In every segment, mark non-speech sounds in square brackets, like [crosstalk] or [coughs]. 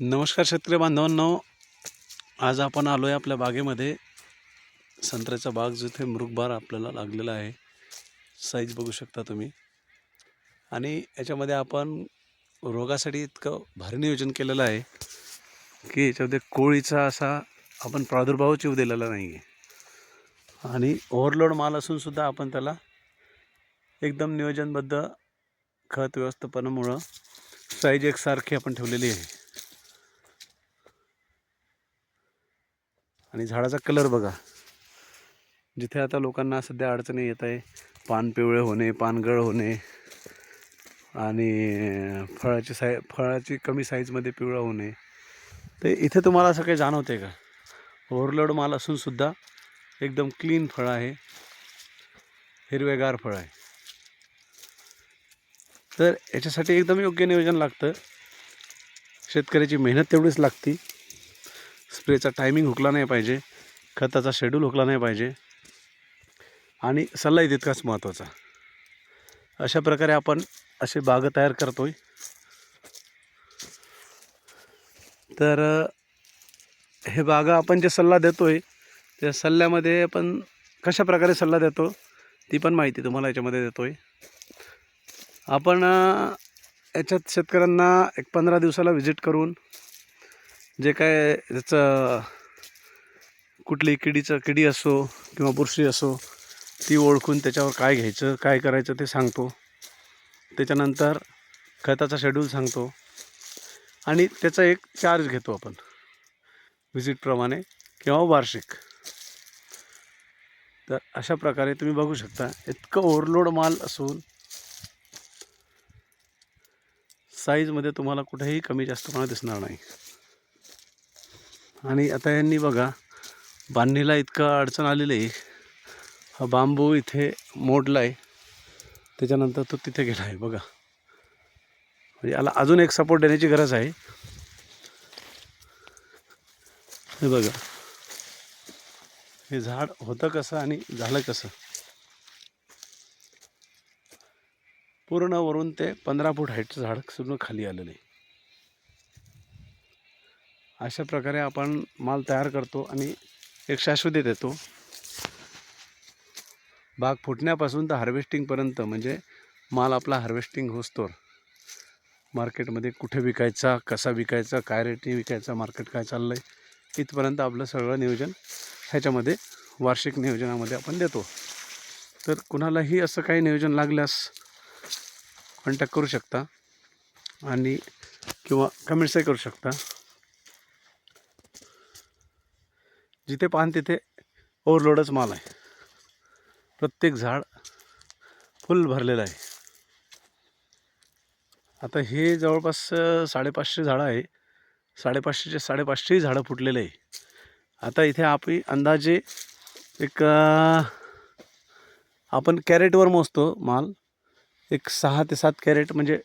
नमस्कार शेतकरी बांधवांनो. आज आपण आलो आहे आपल्या बागेमध्ये. संत्र्याचा बाग जिथे मृगबार आपल्याला लागलेला आहे. साईज बघू शकता तुम्ही. आणि याच्यामध्ये आपण रोगासाठी इतकं भारी नियोजन केलेलं आहे की याच्यामध्ये कोळीचा असा आपण प्रादुर्भावच येऊ दिलेला नाही आहे आणि ओव्हरलोड माल असूनसुद्धा आपण त्याला एकदम नियोजनबद्ध खत व्यवस्थापनामुळं साईज एकसारखी आपण ठेवलेली आहे. आणि झाडाचा कलर बघा. जिथे आता लोकांना सध्या अडचणी येत आहे पान पिवळे होणे पानगळ होणे आणि फळाची साई फळाची कमी साईजमध्ये पिवळं होणे ते इथे तुम्हाला असं काही जाणवते का? ओव्हरलोड माल असूनसुद्धा एकदम क्लीन फळं आहे हिरवेगार फळ आहे. तर याच्यासाठी एकदम योग्य नियोजन लागतं. शेतकऱ्याची मेहनत तेवढीच लागती. स्प्रेचा टायमिंग हुकला नाही पाहिजे. खताचा शेड्यूल हुकला नाही पाहिजे. आणि सल्लाही तितकाच महत्त्वाचा अशा प्रकारे आपण असे बागं तयार करतो आहे तर हे बागा आपण जे सल्ला देतो आहे त्या सल्ल्यामध्ये आपण कशा प्रकारे सल्ला देतो ती पण माहिती तुम्हाला याच्यामध्ये देतो आहे आपण याच्यात शेतकऱ्यांना एक पंधरा दिवसाला व्हिजिट करून जे काय त्याचं कुठली किडीचं किडी असो किंवा बुरशी असो ती ओळखून त्याच्यावर काय घ्यायचं काय करायचं ते सांगतो. त्याच्यानंतर खताचा शेड्यूल सांगतो. आणि त्याचा एक चार्ज घेतो आपण. व्हिजिटप्रमाणे किंवा वार्षिक. तर अशा प्रकारे तुम्ही बघू शकता. इतकं ओव्हरलोड माल असून साईजमध्ये तुम्हाला कुठेही कमी जास्तपणा दिसणार नाही. आणि आता यांनी बघा बांधणीला इतकं अडचण आलेली आहे. हा बांबू इथे मोडला आहे त्याच्यानंतर तो तिथे गेला आहे बघा. म्हणजे याला अजून एक सपोर्ट देण्याची गरज आहे. हे बघा. हे झाड होतं कसं आणि झालं कसं? पूर्ण वरून ते पंधरा फूट हाईटचं झाड सुद्धा खाली आलेलं आहे. अशा प्रकारे आपण माल तयार करतो आणि एक शाश्वती देतो बाग फुटण्यापासून तर हार्वेस्टिंगपर्यंत म्हणजे माल आपला हार्वेस्टिंग होस्तोर मार्केटमध्ये कुठे विकायचा कसा विकायचा काय रेटने विकायचा मार्केट काय चाललं आहे इथपर्यंत आपलं सगळं नियोजन ह्याच्यामध्ये वार्षिक नियोजनामध्ये आपण देतो. तर कुणालाही असं काही नियोजन लागल्यास कॉन्टॅक्ट करू शकता आणि किंवा कमेंट्सही करू शकता. जिथे पाहान तिथे ओव्हरलोडच माल आहे. प्रत्येक झाड फुल भरलेलं आहे. आता हे जवळपास साडेपाचशे झाडं आहे. साडेपाचशेचे साडेपाचशेही झाडं फुटलेले आहे. आता इथे आपली अंदाजे एक आपण कॅरेटवर मोजतो माल. एक सहा ते सात कॅरेट म्हणजे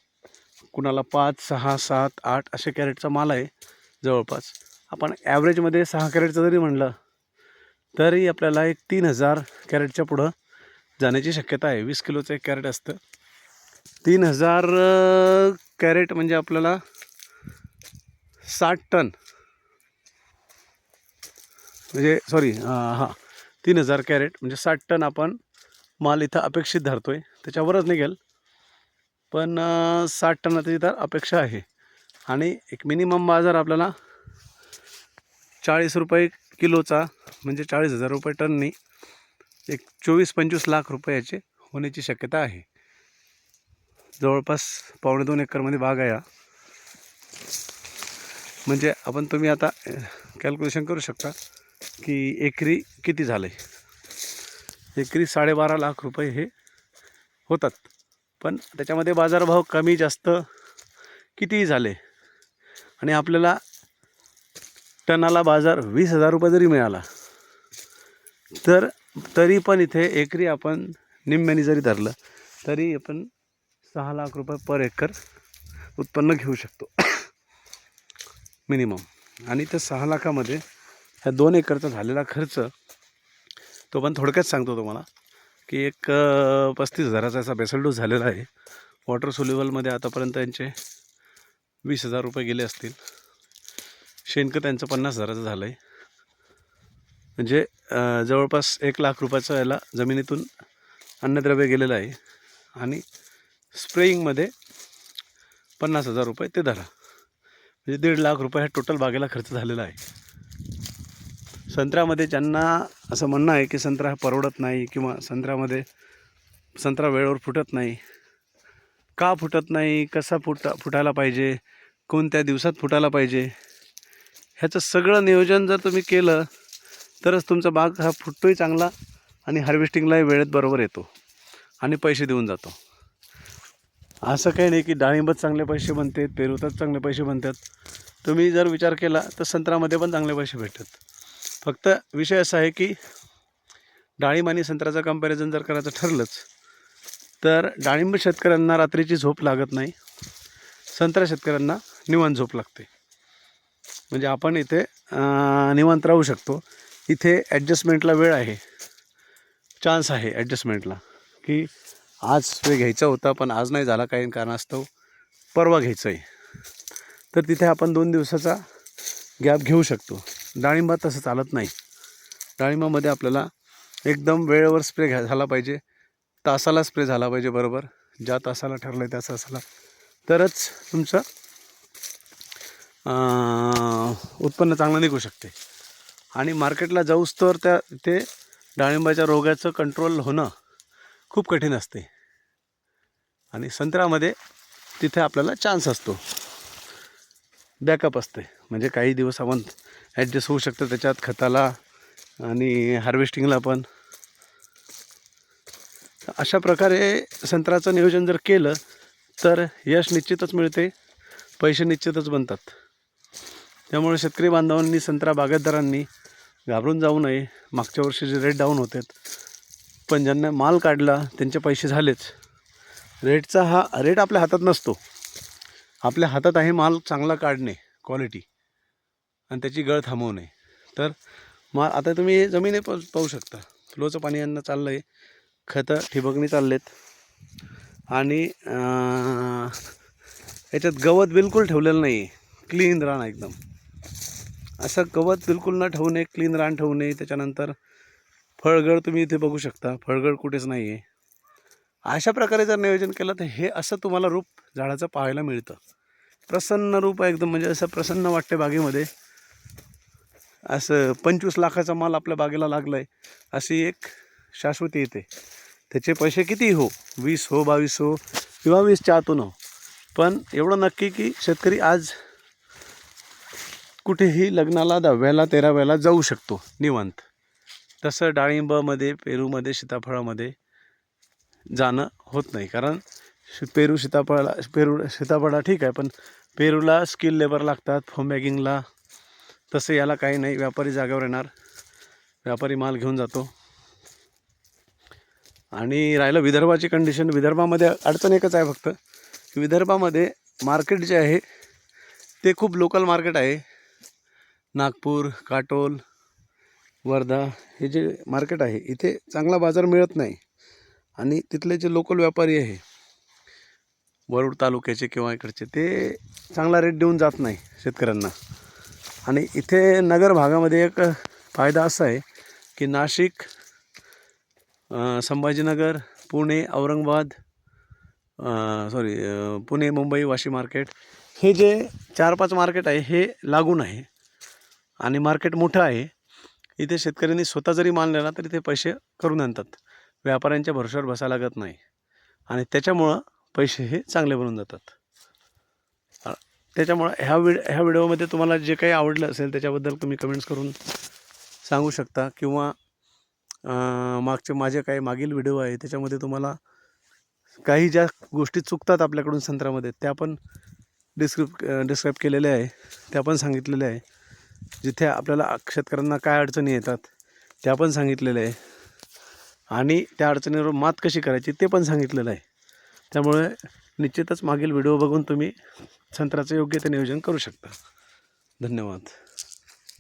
कुणाला पाच सहा सात आठ असे कॅरेटचा माल आहे जवळपास. आपण ॲव्हरेजमध्ये सहा कॅरेटचं जरी म्हणलं तरी आपल्याला एक तीन हजार कॅरेटच्या पुढं जाण्याची शक्यता आहे. वीस किलोचं एक कॅरेट असतं. तीन हजार कॅरेट म्हणजे आपल्याला साठ टन. म्हणजे सॉरी हां तीन हजार कॅरेट म्हणजे साठ टन आपण माल इथं अपेक्षित धरतो आहे त्याच्यावरच निघेल. पण साठ टनाची तर अपेक्षा आहे. आणि एक मिनिमम बाजार आपल्याला चाळीस रुपये किलोचा म्हणजे चाळीस हजार रुपये टननी एक चोवीस पंचवीस लाख रुपयाचे होण्याची शक्यता आहे. जवळपास पावणे दोन एकरमध्ये बाग आहे हा. म्हणजे आपण तुम्ही आता कॅल्क्युलेशन करू शकता की एकरी किती झालं आहे एकरी साडेबारा लाख रुपये हे होतात. पण त्याच्यामध्ये बाजारभाव कमी जास्त कितीही झाले आणि आपल्याला टनाला बाजार वीस हजार रुपये जरी मिळाला तर तरी पण इथे एकरी आपण निम्म्याने जरी धरलं तरी आपण सहा लाख रुपये पर एकर उत्पन्न घेऊ शकतो. [coughs] मिनिमम. आणि त्या सहा लाखामध्ये ह्या दोन एकरचा झालेला खर्च तो पण थोडक्यात सांगतो तुम्हाला की एक पस्तीस हजाराचा असा बेसल डोस झालेला आहे. वॉटर सोल्युबलमध्ये आतापर्यंत यांचे वीस हजार रुपये गेले असतील. शेणखत त्यांचं पन्नास हजाराचं झालं आहे म्हणजे जवळपास एक लाख रुपयाचं याला जमिनीतून अन्नद्रव्य गेलेलं आहे. आणि स्प्रेईंगमध्ये पन्नास हजार रुपये ते धरा. म्हणजे दीड लाख रुपये हा टोटल बागेला खर्च झालेला आहे. संत्र्यामध्ये ज्यांना असं म्हणणं आहे की संत्रा हा परवडत नाही किंवा संत्र्यामध्ये संत्रा वेळेवर फुटत नाही का फुटत नाही कसा फुटा फुटायला पाहिजे कोणत्या दिवसात फुटायला पाहिजे ह्याचं सगळं नियोजन जर तुम्ही केलं तरच तुमचा बाग हा फुटतोही चांगला आणि हार्वेस्टिंगलाही वेळेत बरोबर येतो आणि पैसे देऊन जातो. असं काही नाही की डाळिंबच चांगले पैसे बनतात पेरूतच चांगले पैसे बनतात. तुम्ही जर विचार केला तर संत्र्यामध्ये पण चांगले पैसे भेटतात. फक्त विषय असा आहे की डाळिंब आणि संत्र्याचं कंपॅरिझन जर करायचं ठरलंच तर डाळिंब शेतकऱ्यांना रात्रीची झोप लागत नाही. संत्रा शेतकऱ्यांना निवांत झोप लागते. म्हणजे आपण इथे निवांत राहू शकतो. इथे ॲडजस्टमेंटला वेळ आहे. चान्स आहे ॲडजस्टमेंटला की आज स्प्रे घ्यायचा होता पण आज नाही झाला. काही कारणास्तव परवा घ्यायचं आहे तर तिथे आपण दोन दिवसाचा गॅप घेऊ शकतो. डाळिंबा तसं चालत नाही. डाळिंबामध्ये आपल्याला एकदम वेळेवर स्प्रे घ्या झाला पाहिजे. तासाला स्प्रे झाला पाहिजे बरोबर. ज्या तासाला ठरलं आहे त्या तासाला. तरच तुमचं उत्पन्न चांगलं निघू शकते. आणि मार्केटला जाऊस तर त्या ते डाळिंबाच्या रोगाचं कंट्रोल होणं खूप कठीण असते. आणि संत्र्यामध्ये तिथे आपल्याला चान्स असतो. बॅकअप असते. म्हणजे काही दिवस आपण ॲडजस्ट होऊ शकतं त्याच्यात खताला आणि हार्वेस्टिंगला पण. अशा प्रकारे संत्र्याचं नियोजन जर केलं तर यश निश्चितच मिळते पैसे निश्चितच बनतात. त्यामुळे शेतकरी बांधवांनी संत्रा बागायतदारांनी घाबरून जाऊ नये. मागच्या वर्षी जे रेट डाऊन होते पण ज्यांना माल काढला त्यांचे पैसे झालेच. रेटचा हा रेट आपल्या हातात नसतो. आपल्या हातात आहे माल चांगला काढणे क्वालिटी आणि त्याची गळ थांबवणे. तर मा आता तुम्ही जमिनी पाहू पाहू शकता. फ्लोचं पाणी यांना चाललं आहे खतं ठिबकणी चाललेत. आणि याच्यात गवत बिलकुल ठेवलेलं नाही आहे क्लीन राहणं एकदम. असं गवत बिलकुल न ठेवू नये क्लीन रान ठेवू नये. त्याच्यानंतर फळगड तुम्ही इथे बघू शकता. फळगड कुठेच नाही आहे अशा प्रकारे जर नियोजन केलं तर हे असं तुम्हाला रूप झाडाचं पाहायला मिळतं. प्रसन्न रूप आहे एकदम म्हणजे असं प्रसन्न वाटते बागेमध्ये. असं पंचवीस लाखाचा माल आपल्या बागेला लागला आहे अशी एक शाश्वती येते. त्याचे पैसे किती हो? वीस हो बावीस हो किंवा वीसच्या आतून हो. पण एवढं नक्की की शेतकरी आज कुठेही लग्नाला दहाव्याला तेराव्याला जाऊ शकतो निवांत. तसं डाळिंबामध्ये पेरूमध्ये सीताफळामध्ये जाणं होत नाही. कारण श- पेरू सीताफळाला पेरू सीताफळा ठीक आहे पण पेरूला स्किल लेबर लागतात फोम बॅगिंगला तसं याला काही नाही व्यापारी जागेवर येणार. व्यापारी माल घेऊन जातो. आणि राहिलं विदर्भाची कंडिशन विदर्भामध्ये अडचण एकच आहे फक्त. विदर्भामध्ये मार्केट जे आहे ते खूप लोकल मार्केट आहे. नागपूर काटोल वर्धा हे जे मार्केट आहे इथे चांगला बाजार मिळत नाही. आणि तिथले जे लोकल व्यापारी आहे वरुड तालुक्याचे किंवा इकडचे ते चांगला रेट देऊन जात नाही शेतकऱ्यांना. आणि इथे नगर भागामध्ये एक फायदा असा आहे की नाशिक संभाजीनगर पुणे औरंगाबाद सॉरी पुणे मुंबई वाशी मार्केट हे जे चार पाच मार्केट आहे हे लागून आहे. आणि मार्केट मोठं आहे इथे शेतकऱ्यांनी स्वतः जरी माल नेला तरी ते पैसे करून आणतात. व्यापाऱ्यांच्या भरोश्यावर बसा लागत नाही. आणि त्याच्यामुळं पैसे हे चांगले बनून जातात. त्याच्यामुळं ह्या व्हिड ह्या व्हिडिओमध्ये तुम्हाला जे काही आवडलं असेल त्याच्याबद्दल तुम्ही कमेंट्स करून सांगू शकता किंवा मागचे माझे काही मागील व्हिडिओ आहे त्याच्यामध्ये तुम्हाला काही ज्या गोष्टी चुकतात आपल्याकडून संत्र्यामध्ये त्या पण डिस्क्रिप डिस्क्राईब केलेल्या आहे त्या पण सांगितलेल्या आहे. जिथे आपल्याला शेतकऱ्यांना काय अडचणी येतात त्या पण सांगितलेल्या आहे. आणि त्या अडचणीवर मात कशी करायची ते पण सांगितलेलं आहे. त्यामुळे निश्चितच मागील व्हिडिओ बघून तुम्ही संत्र्याचं योग्य ते नियोजन करू शकता. धन्यवाद.